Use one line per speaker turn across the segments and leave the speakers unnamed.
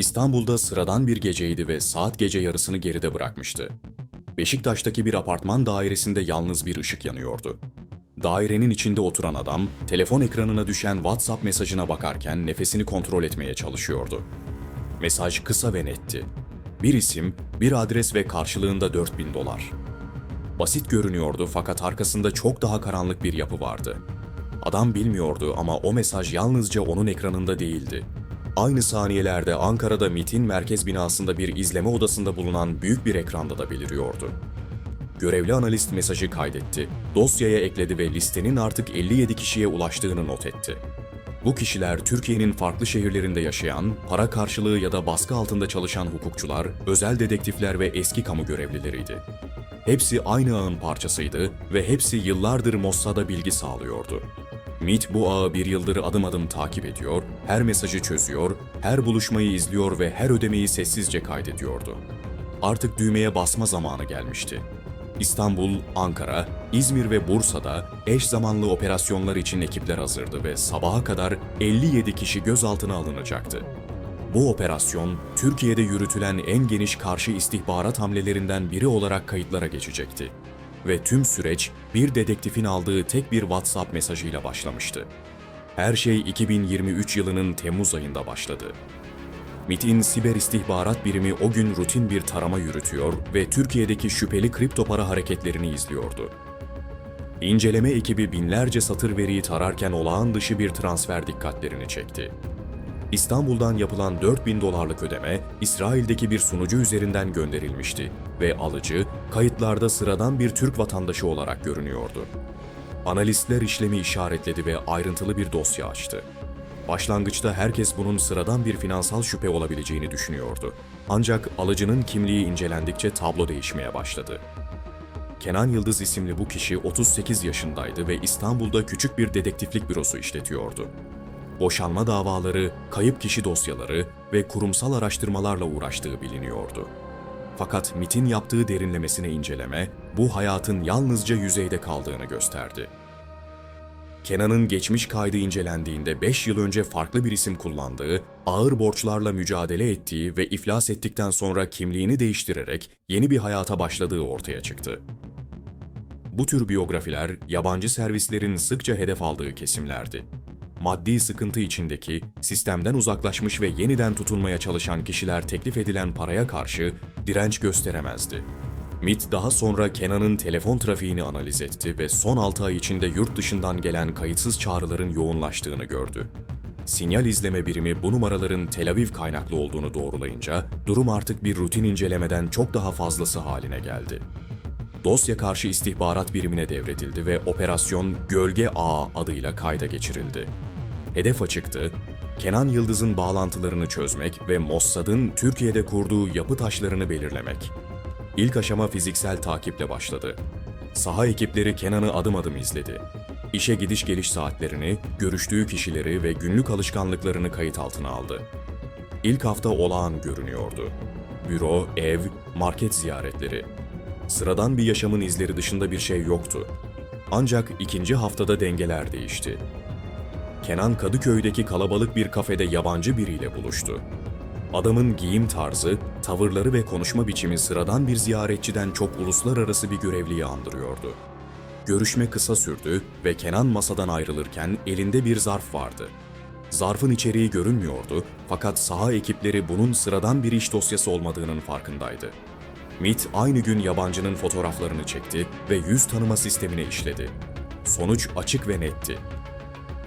İstanbul'da sıradan bir geceydi ve saat gece yarısını geride bırakmıştı. Beşiktaş'taki bir apartman dairesinde yalnız bir ışık yanıyordu. Dairenin içinde oturan adam, telefon ekranına düşen WhatsApp mesajına bakarken nefesini kontrol etmeye çalışıyordu. Mesaj kısa ve netti. Bir isim, bir adres ve karşılığında 4000 dolar. Basit görünüyordu fakat arkasında çok daha karanlık bir yapı vardı. Adam bilmiyordu ama o mesaj yalnızca onun ekranında değildi. Aynı saniyelerde Ankara'da MIT'in merkez binasında bir izleme odasında bulunan büyük bir ekranda da beliriyordu. Görevli analist mesajı kaydetti, dosyaya ekledi ve listenin artık 57 kişiye ulaştığını not etti. Bu kişiler Türkiye'nin farklı şehirlerinde yaşayan, para karşılığı ya da baskı altında çalışan hukukçular, özel dedektifler ve eski kamu görevlileriydi. Hepsi aynı ağın parçasıydı ve hepsi yıllardır Mossad'a bilgi sağlıyordu. MIT bu ağı bir yıldır adım adım takip ediyor, her mesajı çözüyor, her buluşmayı izliyor ve her ödemeyi sessizce kaydediyordu. Artık düğmeye basma zamanı gelmişti. İstanbul, Ankara, İzmir ve Bursa'da eş zamanlı operasyonlar için ekipler hazırdı ve sabaha kadar 57 kişi gözaltına alınacaktı. Bu operasyon, Türkiye'de yürütülen en geniş karşı istihbarat hamlelerinden biri olarak kayıtlara geçecekti. Ve tüm süreç bir dedektifin aldığı tek bir WhatsApp mesajıyla başlamıştı. Her şey 2023 yılının Temmuz ayında başladı. MIT'in siber istihbarat birimi o gün rutin bir tarama yürütüyor ve Türkiye'deki şüpheli kripto para hareketlerini izliyordu. İnceleme ekibi binlerce satır veriyi tararken olağan dışı bir transfer dikkatlerini çekti. İstanbul'dan yapılan 4000 dolarlık ödeme, İsrail'deki bir sunucu üzerinden gönderilmişti ve alıcı, kayıtlarda sıradan bir Türk vatandaşı olarak görünüyordu. Analistler işlemi işaretledi ve ayrıntılı bir dosya açtı. Başlangıçta herkes bunun sıradan bir finansal şüphe olabileceğini düşünüyordu. Ancak alıcının kimliği incelendikçe tablo değişmeye başladı. Kenan Yıldız isimli bu kişi 38 yaşındaydı ve İstanbul'da küçük bir dedektiflik bürosu işletiyordu. Boşanma davaları, kayıp kişi dosyaları ve kurumsal araştırmalarla uğraştığı biliniyordu. Fakat MIT'in yaptığı derinlemesine inceleme, bu hayatın yalnızca yüzeyde kaldığını gösterdi. Kenan'ın geçmiş kaydı incelendiğinde 5 yıl önce farklı bir isim kullandığı, ağır borçlarla mücadele ettiği ve iflas ettikten sonra kimliğini değiştirerek yeni bir hayata başladığı ortaya çıktı. Bu tür biyografiler yabancı servislerin sıkça hedef aldığı kesimlerdi. Maddi sıkıntı içindeki, sistemden uzaklaşmış ve yeniden tutunmaya çalışan kişiler teklif edilen paraya karşı direnç gösteremezdi. MIT daha sonra Kenan'ın telefon trafiğini analiz etti ve son 6 ay içinde yurt dışından gelen kayıtsız çağrıların yoğunlaştığını gördü. Sinyal izleme birimi bu numaraların Tel Aviv kaynaklı olduğunu doğrulayınca durum artık bir rutin incelemeden çok daha fazlası haline geldi. Dosya karşı istihbarat birimine devredildi ve operasyon Gölge Ağa adıyla kayda geçirildi. Hedef açıktı, Kenan Yıldız'ın bağlantılarını çözmek ve Mossad'ın Türkiye'de kurduğu yapı taşlarını belirlemek. İlk aşama fiziksel takiple başladı. Saha ekipleri Kenan'ı adım adım izledi. İşe gidiş geliş saatlerini, görüştüğü kişileri ve günlük alışkanlıklarını kayıt altına aldı. İlk hafta olağan görünüyordu. Büro, ev, market ziyaretleri. Sıradan bir yaşamın izleri dışında bir şey yoktu. Ancak ikinci haftada dengeler değişti. Kenan Kadıköy'deki kalabalık bir kafede yabancı biriyle buluştu. Adamın giyim tarzı, tavırları ve konuşma biçimi sıradan bir ziyaretçiden çok uluslararası bir görevliyi andırıyordu. Görüşme kısa sürdü ve Kenan masadan ayrılırken elinde bir zarf vardı. Zarfın içeriği görünmüyordu fakat saha ekipleri bunun sıradan bir iş dosyası olmadığının farkındaydı. MIT aynı gün yabancının fotoğraflarını çekti ve yüz tanıma sistemine işledi. Sonuç açık ve netti.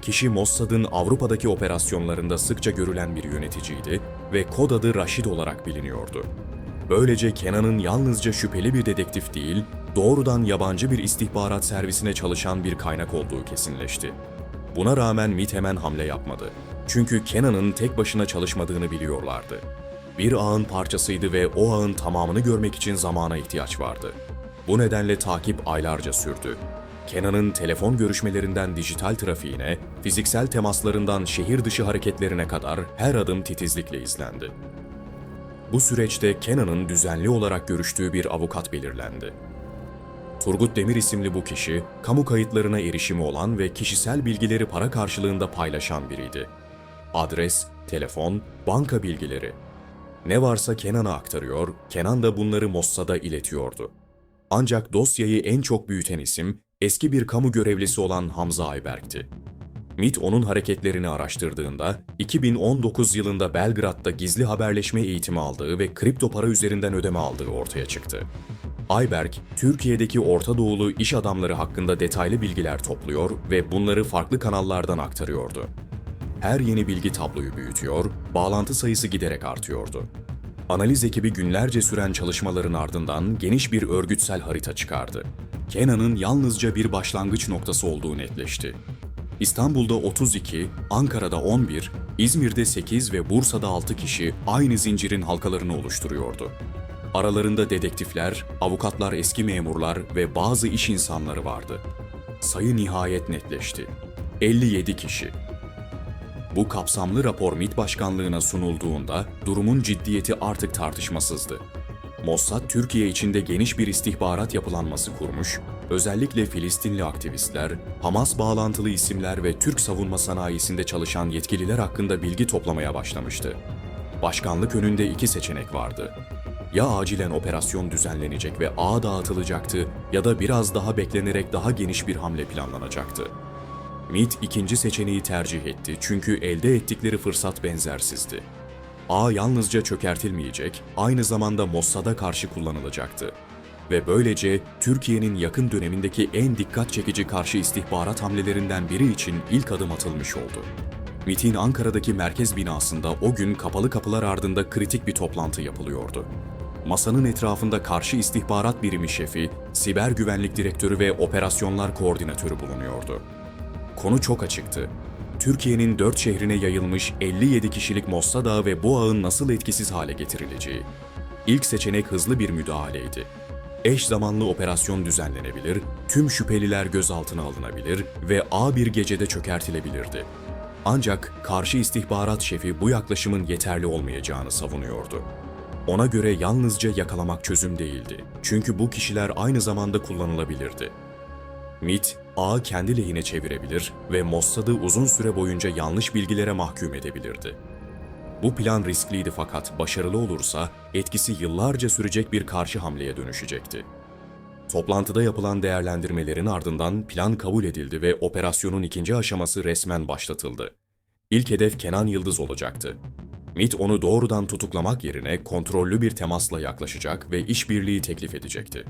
Kişi Mossad'ın Avrupa'daki operasyonlarında sıkça görülen bir yöneticiydi ve kod adı Rashid olarak biliniyordu. Böylece Kenan'ın yalnızca şüpheli bir dedektif değil, doğrudan yabancı bir istihbarat servisine çalışan bir kaynak olduğu kesinleşti. Buna rağmen MIT hemen hamle yapmadı. Çünkü Kenan'ın tek başına çalışmadığını biliyorlardı. Bir ağın parçasıydı ve o ağın tamamını görmek için zamana ihtiyaç vardı. Bu nedenle takip aylarca sürdü. Kenan'ın telefon görüşmelerinden dijital trafiğine, fiziksel temaslarından şehir dışı hareketlerine kadar her adım titizlikle izlendi. Bu süreçte Kenan'ın düzenli olarak görüştüğü bir avukat belirlendi. Turgut Demir isimli bu kişi, kamu kayıtlarına erişimi olan ve kişisel bilgileri para karşılığında paylaşan biriydi. Adres, telefon, banka bilgileri. Ne varsa Kenan'a aktarıyor, Kenan da bunları Mossad'a iletiyordu. Ancak dosyayı en çok büyüten isim eski bir kamu görevlisi olan Hamza Ayberk'ti. MIT onun hareketlerini araştırdığında 2019 yılında Belgrad'da gizli haberleşme eğitimi aldığı ve kripto para üzerinden ödeme aldığı ortaya çıktı. Ayberk, Türkiye'deki Orta Doğulu iş adamları hakkında detaylı bilgiler topluyor ve bunları farklı kanallardan aktarıyordu. Her yeni bilgi tabloyu büyütüyor, bağlantı sayısı giderek artıyordu. Analiz ekibi günlerce süren çalışmaların ardından geniş bir örgütsel harita çıkardı. Kenan'ın yalnızca bir başlangıç noktası olduğu netleşti. İstanbul'da 32, Ankara'da 11, İzmir'de 8 ve Bursa'da 6 kişi aynı zincirin halkalarını oluşturuyordu. Aralarında dedektifler, avukatlar, eski memurlar ve bazı iş insanları vardı. Sayı nihayet netleşti. 57 kişi. Bu kapsamlı rapor MİT Başkanlığı'na sunulduğunda durumun ciddiyeti artık tartışmasızdı. Mossad, Türkiye içinde geniş bir istihbarat yapılanması kurmuş, özellikle Filistinli aktivistler, Hamas bağlantılı isimler ve Türk savunma sanayisinde çalışan yetkililer hakkında bilgi toplamaya başlamıştı. Başkanlık önünde iki seçenek vardı. Ya acilen operasyon düzenlenecek ve ağ dağıtılacaktı ya da biraz daha beklenerek daha geniş bir hamle planlanacaktı. MIT ikinci seçeneği tercih etti çünkü elde ettikleri fırsat benzersizdi. Ağ yalnızca çökertilmeyecek, aynı zamanda Mossad'a karşı kullanılacaktı. Ve böylece Türkiye'nin yakın dönemindeki en dikkat çekici karşı istihbarat hamlelerinden biri için ilk adım atılmış oldu. MIT'in Ankara'daki merkez binasında o gün kapalı kapılar ardında kritik bir toplantı yapılıyordu. Masanın etrafında karşı istihbarat birimi şefi, siber güvenlik direktörü ve operasyonlar koordinatörü bulunuyordu. Konu çok açıktı. Türkiye'nin dört şehrine yayılmış 57 kişilik Mossad ağı ve bu ağın nasıl etkisiz hale getirileceği. İlk seçenek hızlı bir müdahaleydi. Eş zamanlı operasyon düzenlenebilir, tüm şüpheliler gözaltına alınabilir ve ağ bir gecede çökertilebilirdi. Ancak karşı istihbarat şefi bu yaklaşımın yeterli olmayacağını savunuyordu. Ona göre yalnızca yakalamak çözüm değildi. Çünkü bu kişiler aynı zamanda kullanılabilirdi. MIT, ağı kendi lehine çevirebilir ve Mossad'ı uzun süre boyunca yanlış bilgilere mahkum edebilirdi. Bu plan riskliydi fakat başarılı olursa etkisi yıllarca sürecek bir karşı hamleye dönüşecekti. Toplantıda yapılan değerlendirmelerin ardından plan kabul edildi ve operasyonun ikinci aşaması resmen başlatıldı. İlk hedef Kenan Yıldız olacaktı. MIT onu doğrudan tutuklamak yerine kontrollü bir temasla yaklaşacak ve işbirliği teklif edecekti.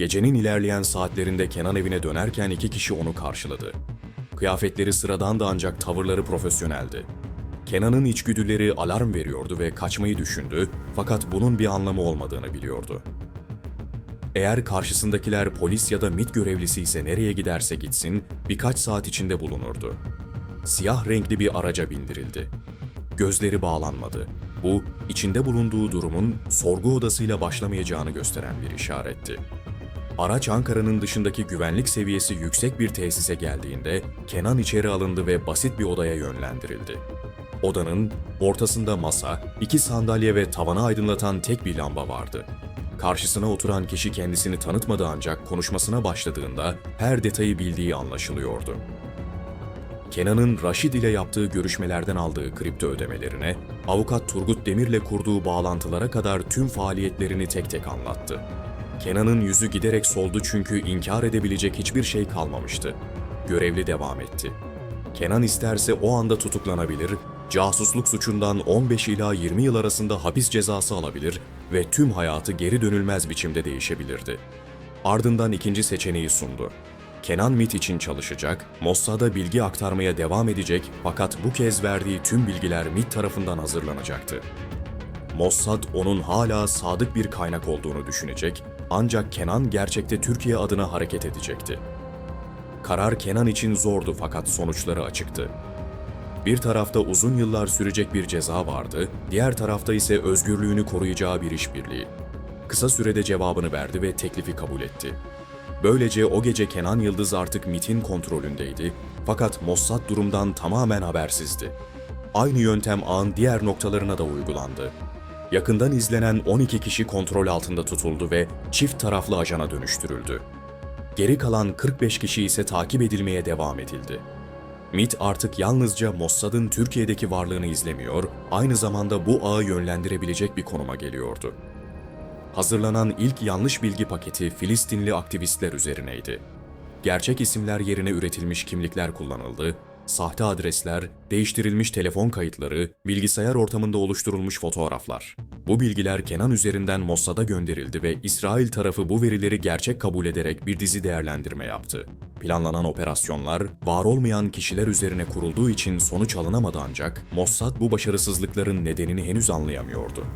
Gecenin ilerleyen saatlerinde Kenan evine dönerken iki kişi onu karşıladı. Kıyafetleri sıradan da ancak tavırları profesyoneldi. Kenan'ın içgüdüleri alarm veriyordu ve kaçmayı düşündü fakat bunun bir anlamı olmadığını biliyordu. Eğer karşısındakiler polis ya da MIT görevlisi ise nereye giderse gitsin birkaç saat içinde bulunurdu. Siyah renkli bir araca bindirildi. Gözleri bağlanmadı. Bu, içinde bulunduğu durumun sorgu odasıyla başlamayacağını gösteren bir işaretti. Araç Ankara'nın dışındaki güvenlik seviyesi yüksek bir tesise geldiğinde Kenan içeri alındı ve basit bir odaya yönlendirildi. Odanın ortasında masa, iki sandalye ve tavanı aydınlatan tek bir lamba vardı. Karşısına oturan kişi kendisini tanıtmadı ancak konuşmasına başladığında her detayı bildiği anlaşılıyordu. Kenan'ın Raşid ile yaptığı görüşmelerden aldığı kripto ödemelerine, avukat Turgut Demir'le kurduğu bağlantılara kadar tüm faaliyetlerini tek tek anlattı. Kenan'ın yüzü giderek soldu çünkü inkar edebilecek hiçbir şey kalmamıştı. Görevli devam etti. Kenan isterse o anda tutuklanabilir, casusluk suçundan 15 ila 20 yıl arasında hapis cezası alabilir ve tüm hayatı geri dönülmez biçimde değişebilirdi. Ardından ikinci seçeneği sundu. Kenan MIT için çalışacak, Mossad'a bilgi aktarmaya devam edecek fakat bu kez verdiği tüm bilgiler MIT tarafından hazırlanacaktı. Mossad onun hala sadık bir kaynak olduğunu düşünecek ancak Kenan gerçekte Türkiye adına hareket edecekti. Karar Kenan için zordu fakat sonuçları açıktı. Bir tarafta uzun yıllar sürecek bir ceza vardı, diğer tarafta ise özgürlüğünü koruyacağı bir işbirliği. Kısa sürede cevabını verdi ve teklifi kabul etti. Böylece o gece Kenan Yıldız artık MIT'in kontrolündeydi fakat Mossad durumdan tamamen habersizdi. Aynı yöntem ağın diğer noktalarına da uygulandı. Yakından izlenen 12 kişi kontrol altında tutuldu ve çift taraflı ajana dönüştürüldü. Geri kalan 45 kişi ise takip edilmeye devam edildi. MIT artık yalnızca Mossad'ın Türkiye'deki varlığını izlemiyor, aynı zamanda bu ağı yönlendirebilecek bir konuma geliyordu. Hazırlanan ilk yanlış bilgi paketi Filistinli aktivistler üzerineydi. Gerçek isimler yerine üretilmiş kimlikler kullanıldı, sahte adresler, değiştirilmiş telefon kayıtları, bilgisayar ortamında oluşturulmuş fotoğraflar. Bu bilgiler Kenan üzerinden Mossad'a gönderildi ve İsrail tarafı bu verileri gerçek kabul ederek bir dizi değerlendirme yaptı. Planlanan operasyonlar, var olmayan kişiler üzerine kurulduğu için sonuç alınamadı ancak Mossad bu başarısızlıkların nedenini henüz anlayamıyordu.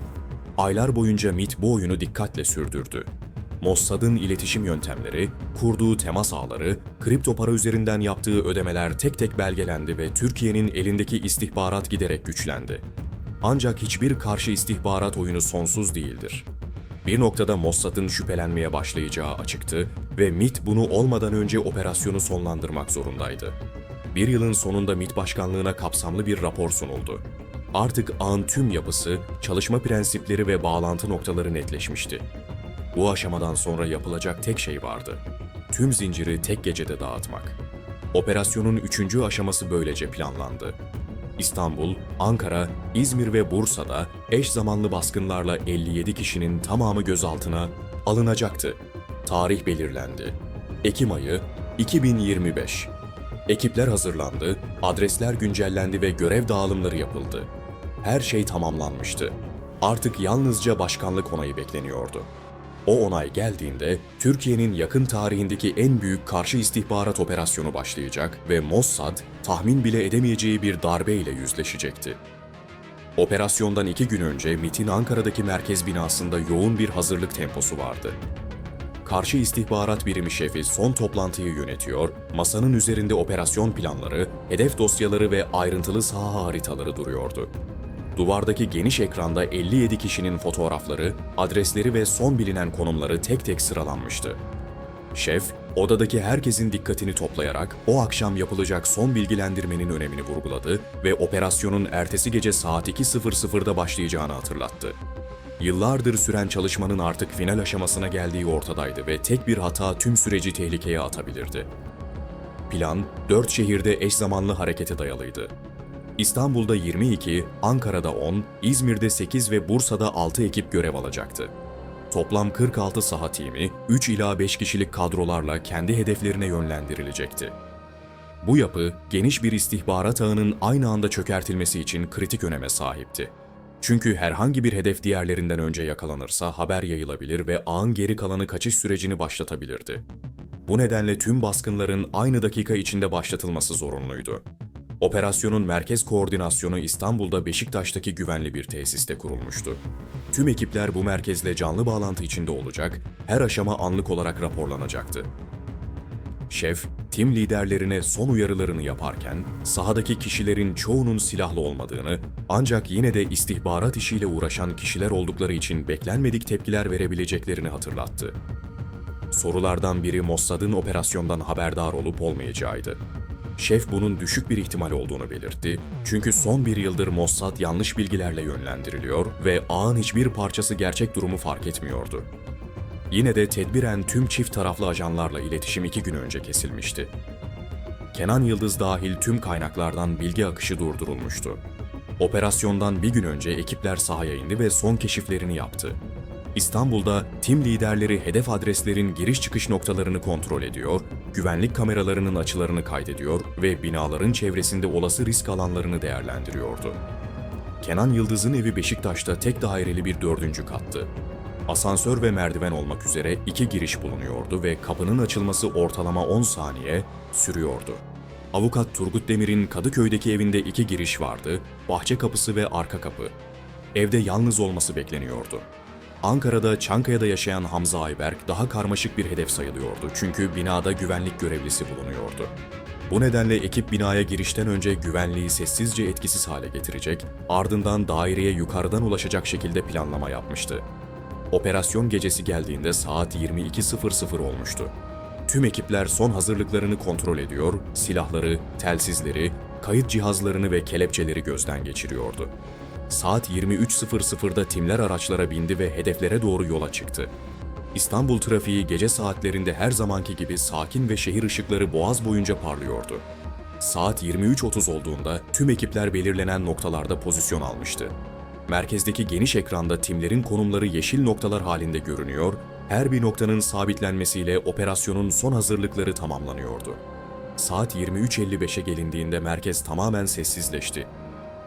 Aylar boyunca MIT bu oyunu dikkatle sürdürdü. Mossad'ın iletişim yöntemleri, kurduğu temas ağları, kripto para üzerinden yaptığı ödemeler tek tek belgelendi ve Türkiye'nin elindeki istihbarat giderek güçlendi. Ancak hiçbir karşı istihbarat oyunu sonsuz değildir. Bir noktada Mossad'ın şüphelenmeye başlayacağı açıktı ve MIT bunu olmadan önce operasyonu sonlandırmak zorundaydı. Bir yılın sonunda MIT başkanlığına kapsamlı bir rapor sunuldu. Artık ağın tüm yapısı, çalışma prensipleri ve bağlantı noktaları netleşmişti. Bu aşamadan sonra yapılacak tek şey vardı. Tüm zinciri tek gecede dağıtmak. Operasyonun üçüncü aşaması böylece planlandı. İstanbul, Ankara, İzmir ve Bursa'da eş zamanlı baskınlarla 57 kişinin tamamı gözaltına alınacaktı. Tarih belirlendi. Ekim ayı 2025. Ekipler hazırlandı, adresler güncellendi ve görev dağılımları yapıldı. Her şey tamamlanmıştı. Artık yalnızca başkanlık onayı bekleniyordu. O onay geldiğinde Türkiye'nin yakın tarihindeki en büyük karşı istihbarat operasyonu başlayacak ve Mossad tahmin bile edemeyeceği bir darbeyle yüzleşecekti. Operasyondan iki gün önce MIT'in Ankara'daki merkez binasında yoğun bir hazırlık temposu vardı. Karşı istihbarat birimi şefi son toplantıyı yönetiyor, masanın üzerinde operasyon planları, hedef dosyaları ve ayrıntılı saha haritaları duruyordu. Duvardaki geniş ekranda 57 kişinin fotoğrafları, adresleri ve son bilinen konumları tek tek sıralanmıştı. Şef, odadaki herkesin dikkatini toplayarak o akşam yapılacak son bilgilendirmenin önemini vurguladı ve operasyonun ertesi gece saat 2.00'da başlayacağını hatırlattı. Yıllardır süren çalışmanın artık final aşamasına geldiği ortadaydı ve tek bir hata tüm süreci tehlikeye atabilirdi. Plan, dört şehirde eş zamanlı harekete dayalıydı. İstanbul'da 22, Ankara'da 10, İzmir'de 8 ve Bursa'da 6 ekip görev alacaktı. Toplam 46 saha timi 3 ila 5 kişilik kadrolarla kendi hedeflerine yönlendirilecekti. Bu yapı geniş bir istihbarat ağının aynı anda çökertilmesi için kritik öneme sahipti. Çünkü herhangi bir hedef diğerlerinden önce yakalanırsa haber yayılabilir ve ağın geri kalanı kaçış sürecini başlatabilirdi. Bu nedenle tüm baskınların aynı dakika içinde başlatılması zorunluydu. Operasyonun merkez koordinasyonu İstanbul'da Beşiktaş'taki güvenli bir tesiste kurulmuştu. Tüm ekipler bu merkezle canlı bağlantı içinde olacak, her aşama anlık olarak raporlanacaktı. Şef, tim liderlerine son uyarılarını yaparken, sahadaki kişilerin çoğunun silahlı olmadığını, ancak yine de istihbarat işiyle uğraşan kişiler oldukları için beklenmedik tepkiler verebileceklerini hatırlattı. Sorulardan biri Mossad'ın operasyondan haberdar olup olmayacağıydı. Şef bunun düşük bir ihtimal olduğunu belirtti. Çünkü son bir yıldır Mossad yanlış bilgilerle yönlendiriliyor ve ağın hiçbir parçası gerçek durumu fark etmiyordu. Yine de tedbiren tüm çift taraflı ajanlarla iletişim iki gün önce kesilmişti. Kenan Yıldız dahil tüm kaynaklardan bilgi akışı durdurulmuştu. Operasyondan bir gün önce ekipler sahaya indi ve son keşiflerini yaptı. İstanbul'da tim liderleri hedef adreslerin giriş çıkış noktalarını kontrol ediyor, güvenlik kameralarının açılarını kaydediyor ve binaların çevresinde olası risk alanlarını değerlendiriyordu. Kenan Yıldız'ın evi Beşiktaş'ta tek daireli bir dördüncü kattı. Asansör ve merdiven olmak üzere iki giriş bulunuyordu ve kapının açılması ortalama 10 saniye sürüyordu. Avukat Turgut Demir'in Kadıköy'deki evinde iki giriş vardı, bahçe kapısı ve arka kapı. Evde yalnız olması bekleniyordu. Ankara'da Çankaya'da yaşayan Hamza Ayberk daha karmaşık bir hedef sayılıyordu çünkü binada güvenlik görevlisi bulunuyordu. Bu nedenle ekip binaya girişten önce güvenliği sessizce etkisiz hale getirecek, ardından daireye yukarıdan ulaşacak şekilde planlama yapmıştı. Operasyon gecesi geldiğinde saat 22.00 olmuştu. Tüm ekipler son hazırlıklarını kontrol ediyor, silahları, telsizleri, kayıt cihazlarını ve kelepçeleri gözden geçiriyordu. Saat 23.00'da timler araçlara bindi ve hedeflere doğru yola çıktı. İstanbul trafiği gece saatlerinde her zamanki gibi sakin ve şehir ışıkları boğaz boyunca parlıyordu. Saat 23.30 olduğunda tüm ekipler belirlenen noktalarda pozisyon almıştı. Merkezdeki geniş ekranda timlerin konumları yeşil noktalar halinde görünüyor, her bir noktanın sabitlenmesiyle operasyonun son hazırlıkları tamamlanıyordu. Saat 23.55'e gelindiğinde merkez tamamen sessizleşti.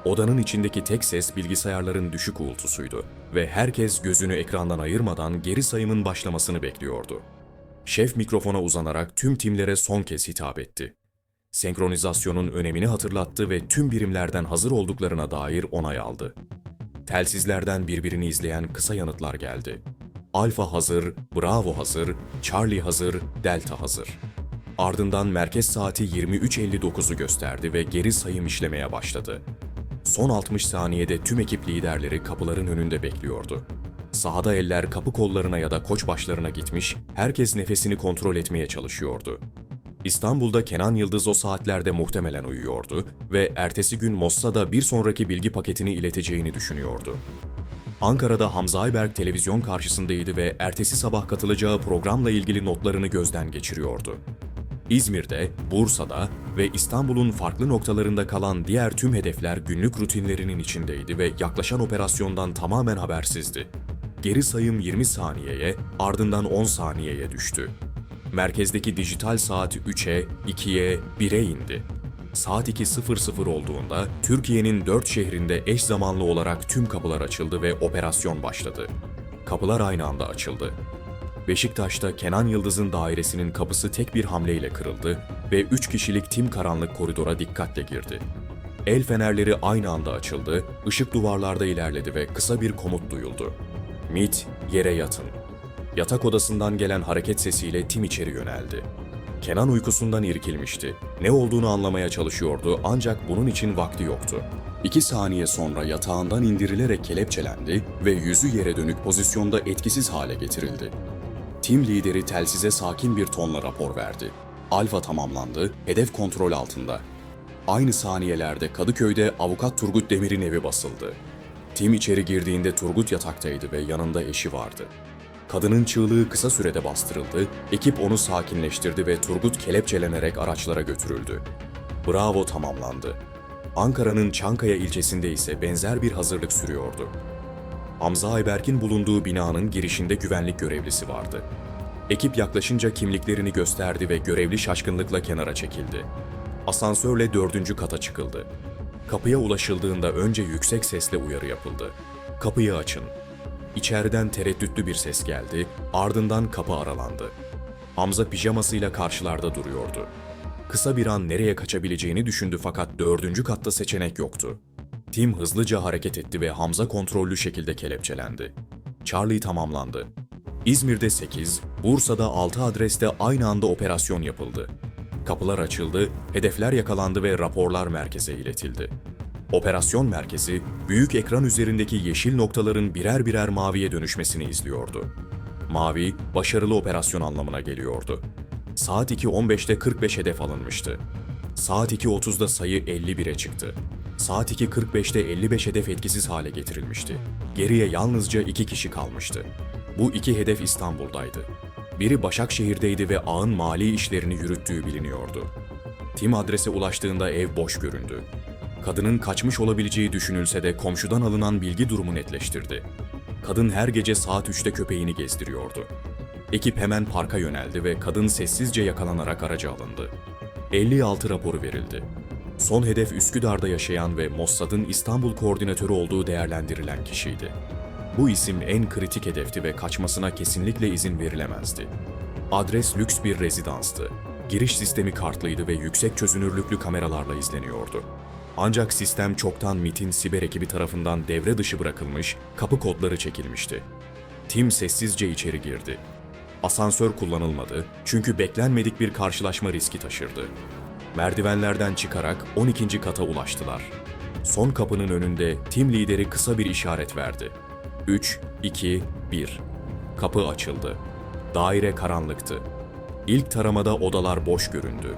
Odanın içindeki tek ses bilgisayarların düşük uğultusuydu ve herkes gözünü ekrandan ayırmadan geri sayımın başlamasını bekliyordu. Şef mikrofona uzanarak tüm timlere son kez hitap etti. Senkronizasyonun önemini hatırlattı ve tüm birimlerden hazır olduklarına dair onay aldı. Telsizlerden birbirini izleyen kısa yanıtlar geldi. Alfa hazır, Bravo hazır, Charlie hazır, Delta hazır. Ardından merkez saati 23.59'u gösterdi ve geri sayım işlemeye başladı. Son 60 saniyede tüm ekip liderleri kapıların önünde bekliyordu. Sahada eller kapı kollarına ya da koç başlarına gitmiş, herkes nefesini kontrol etmeye çalışıyordu. İstanbul'da Kenan Yıldız o saatlerde muhtemelen uyuyordu ve ertesi gün Mossa'da bir sonraki bilgi paketini ileteceğini düşünüyordu. Ankara'da Hamza Ayberk televizyon karşısındaydı ve ertesi sabah katılacağı programla ilgili notlarını gözden geçiriyordu. İzmir'de, Bursa'da ve İstanbul'un farklı noktalarında kalan diğer tüm hedefler günlük rutinlerinin içindeydi ve yaklaşan operasyondan tamamen habersizdi. Geri sayım 20 saniyeye, ardından 10 saniyeye düştü. Merkezdeki dijital saat 3'e, 2'ye, 1'e indi. Saat 2.00 olduğunda Türkiye'nin 4 şehrinde eş zamanlı olarak tüm kapılar açıldı ve operasyon başladı. Kapılar aynı anda açıldı. Beşiktaş'ta Kenan Yıldız'ın dairesinin kapısı tek bir hamleyle kırıldı ve 3 kişilik tim karanlık koridora dikkatle girdi. El fenerleri aynı anda açıldı, ışık duvarlarda ilerledi ve kısa bir komut duyuldu. MIT, yere yatın. Yatak odasından gelen hareket sesiyle tim içeri yöneldi. Kenan uykusundan irkilmişti. Ne olduğunu anlamaya çalışıyordu ancak bunun için vakti yoktu. İki saniye sonra yatağından indirilerek kelepçelendi ve yüzü yere dönük pozisyonda etkisiz hale getirildi. Tim lideri telsize sakin bir tonla rapor verdi. Alfa tamamlandı, hedef kontrol altında. Aynı saniyelerde Kadıköy'de avukat Turgut Demir'in evi basıldı. Tim içeri girdiğinde Turgut yataktaydı ve yanında eşi vardı. Kadının çığlığı kısa sürede bastırıldı, ekip onu sakinleştirdi ve Turgut kelepçelenerek araçlara götürüldü. Bravo tamamlandı. Ankara'nın Çankaya ilçesinde ise benzer bir hazırlık sürüyordu. Hamza Ayberk'in bulunduğu binanın girişinde güvenlik görevlisi vardı. Ekip yaklaşınca kimliklerini gösterdi ve görevli şaşkınlıkla kenara çekildi. Asansörle dördüncü kata çıkıldı. Kapıya ulaşıldığında önce yüksek sesle uyarı yapıldı. Kapıyı açın. İçeriden tereddütlü bir ses geldi, ardından kapı aralandı. Hamza pijamasıyla karşılarda duruyordu. Kısa bir an nereye kaçabileceğini düşündü fakat dördüncü katta seçenek yoktu. Tim hızlıca hareket etti ve Hamza kontrollü şekilde kelepçelendi. Charlie tamamlandı. İzmir'de 8, Bursa'da 6 adreste aynı anda operasyon yapıldı. Kapılar açıldı, hedefler yakalandı ve raporlar merkeze iletildi. Operasyon merkezi, büyük ekran üzerindeki yeşil noktaların birer birer maviye dönüşmesini izliyordu. Mavi, başarılı operasyon anlamına geliyordu. Saat 2.15'te 45 hedef alınmıştı. Saat 2.30'da sayı 51'e çıktı. Saat 2.45'te 55 hedef etkisiz hale getirilmişti. Geriye yalnızca iki kişi kalmıştı. Bu iki hedef İstanbul'daydı. Biri Başakşehir'deydi ve ağın mali işlerini yürüttüğü biliniyordu. Tim adrese ulaştığında ev boş göründü. Kadının kaçmış olabileceği düşünülse de komşudan alınan bilgi durumu netleştirdi. Kadın her gece saat 3'te köpeğini gezdiriyordu. Ekip hemen parka yöneldi ve kadın sessizce yakalanarak araca alındı. 56 raporu verildi. Son hedef Üsküdar'da yaşayan ve Mossad'ın İstanbul koordinatörü olduğu değerlendirilen kişiydi. Bu isim en kritik hedefti ve kaçmasına kesinlikle izin verilemezdi. Adres lüks bir rezidanstı. Giriş sistemi kartlıydı ve yüksek çözünürlüklü kameralarla izleniyordu. Ancak sistem çoktan MIT'in siber ekibi tarafından devre dışı bırakılmış, kapı kodları çekilmişti. Tim sessizce içeri girdi. Asansör kullanılmadı çünkü beklenmedik bir karşılaşma riski taşırdı. Merdivenlerden çıkarak 12. kata ulaştılar. Son kapının önünde tim lideri kısa bir işaret verdi. 3, 2, 1. Kapı açıldı. Daire karanlıktı. İlk taramada odalar boş göründü.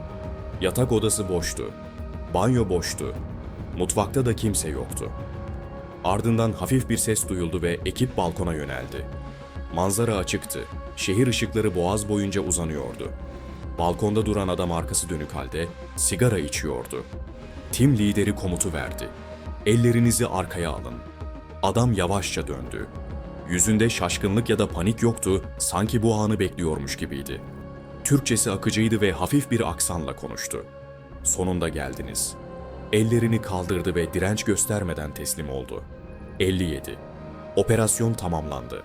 Yatak odası boştu. Banyo boştu. Mutfakta da kimse yoktu. Ardından hafif bir ses duyuldu ve ekip balkona yöneldi. Manzara açıktı. Şehir ışıkları boğaz boyunca uzanıyordu. Balkonda duran adam arkası dönük halde sigara içiyordu. Tim lideri komutu verdi. Ellerinizi arkaya alın. Adam yavaşça döndü. Yüzünde şaşkınlık ya da panik yoktu, sanki bu anı bekliyormuş gibiydi. Türkçesi akıcıydı ve hafif bir aksanla konuştu. Sonunda geldiniz. Ellerini kaldırdı ve direnç göstermeden teslim oldu. 57. Operasyon tamamlandı.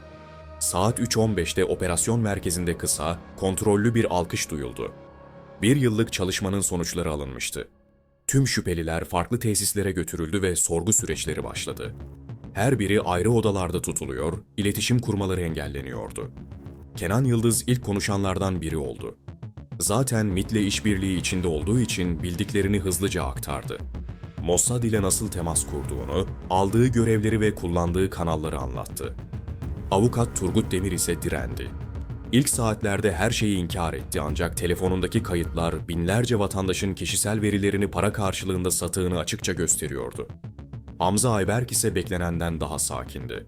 Saat 3.15'te operasyon merkezinde kısa, kontrollü bir alkış duyuldu. Bir yıllık çalışmanın sonuçları alınmıştı. Tüm şüpheliler farklı tesislere götürüldü ve sorgu süreçleri başladı. Her biri ayrı odalarda tutuluyor, iletişim kurmaları engelleniyordu. Kenan Yıldız ilk konuşanlardan biri oldu. Zaten MIT'le işbirliği içinde olduğu için bildiklerini hızlıca aktardı. Mossad ile nasıl temas kurduğunu, aldığı görevleri ve kullandığı kanalları anlattı. Avukat Turgut Demir ise direndi. İlk saatlerde her şeyi inkar etti ancak telefonundaki kayıtlar binlerce vatandaşın kişisel verilerini para karşılığında sattığını açıkça gösteriyordu. Hamza Ayberk ise beklenenden daha sakindi.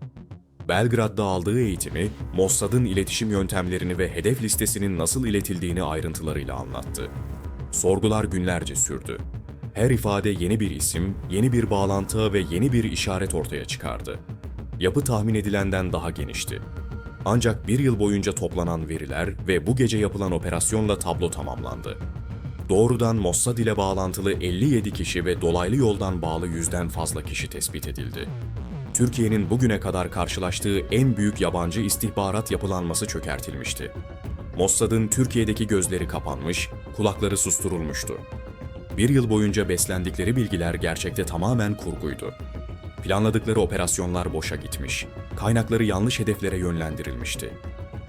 Belgrad'da aldığı eğitimi, Mossad'ın iletişim yöntemlerini ve hedef listesinin nasıl iletildiğini ayrıntılarıyla anlattı. Sorgular günlerce sürdü. Her ifade yeni bir isim, yeni bir bağlantı ve yeni bir işaret ortaya çıkardı. Yapı tahmin edilenden daha genişti. Ancak bir yıl boyunca toplanan veriler ve bu gece yapılan operasyonla tablo tamamlandı. Doğrudan Mossad ile bağlantılı 57 kişi ve dolaylı yoldan bağlı yüzden fazla kişi tespit edildi. Türkiye'nin bugüne kadar karşılaştığı en büyük yabancı istihbarat yapılanması çökertilmişti. Mossad'ın Türkiye'deki gözleri kapanmış, kulakları susturulmuştu. Bir yıl boyunca beslendikleri bilgiler gerçekte tamamen kurguydu. Planladıkları operasyonlar boşa gitmiş, kaynakları yanlış hedeflere yönlendirilmişti.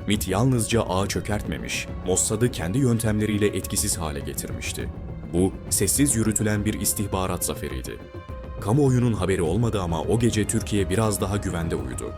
MIT yalnızca ağı çökertmemiş, Mossad'ı kendi yöntemleriyle etkisiz hale getirmişti. Bu, sessiz yürütülen bir istihbarat zaferiydi. Kamuoyunun haberi olmadı ama o gece Türkiye biraz daha güvende uyudu.